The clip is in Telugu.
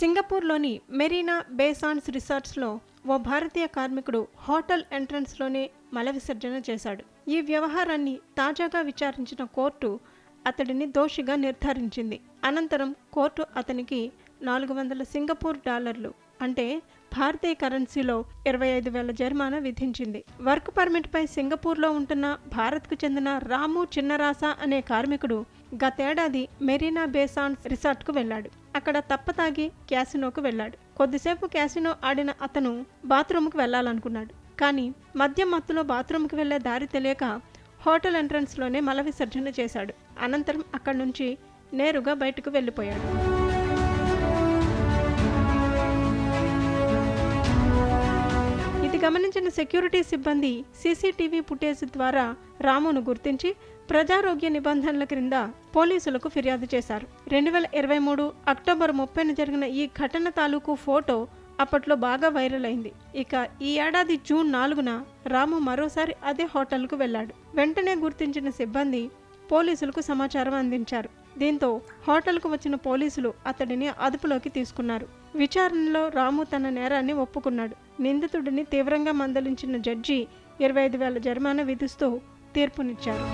సింగపూర్లోని మెరీనా బేసాన్స్ రిసార్ట్స్లో ఓ భారతీయ కార్మికుడు హోటల్ ఎంట్రన్స్లోనే మల విసర్జన చేశాడు. ఈ వ్యవహారాన్ని తాజాగా విచారించిన కోర్టు అతడిని దోషిగా నిర్ధారించింది. అనంతరం కోర్టు అతనికి నాలుగు వందల సింగపూర్ డాలర్లు అంటే భారతీయ కరెన్సీలో ఇరవై ఐదు వేల జరిమానా విధించింది. వర్క్ పర్మిట్పై సింగపూర్లో ఉంటున్న భారత్కు చెందిన రాము చిన్నరాస అనే కార్మికుడు గతేడాది మెరీనా బేసాన్స్ రిసార్ట్కు వెళ్ళాడు. అక్కడ తప్పతాగి క్యాసినోకు వెళ్ళాడు. కొద్దిసేపు క్యాసినో ఆడిన అతను బాత్రూమ్కు వెళ్ళాలనుకున్నాడు. కానీ మద్యం మత్తులో బాత్రూమ్కి వెళ్ళే దారి తెలియక హోటల్ ఎంట్రన్స్లోనే మల విసర్జన చేశాడు. అనంతరం అక్కడి నుంచి నేరుగా బయటకు వెళ్ళిపోయాడు. ఇది గమనించిన సెక్యూరిటీ సిబ్బంది సీసీటీవీ ఫుటేజ్ ద్వారా రామును గుర్తించి ప్రజారోగ్య నిబంధనల క్రింద పోలీసులకు ఫిర్యాదు చేశారు. రెండు వేల ఇరవై మూడు అక్టోబర్ ముప్పైన జరిగిన ఈ ఘటన తాలూకు ఫోటో అప్పట్లో బాగా వైరల్ అయింది. ఇక ఈ ఏడాది జూన్ నాలుగున రాము మరోసారి అదే హోటల్కు వెళ్ళాడు. వెంటనే గుర్తించిన సిబ్బంది పోలీసులకు సమాచారం అందించారు. దీంతో హోటల్కు వచ్చిన పోలీసులు అతడిని అదుపులోకి తీసుకున్నారు. విచారణలో రాము తన నేరాన్ని ఒప్పుకున్నాడు. నిందితుడిని తీవ్రంగా మందలించిన జడ్జి ఇరవై ఐదు వేల జరిమానా విధిస్తూ తీర్పునిచ్చారు.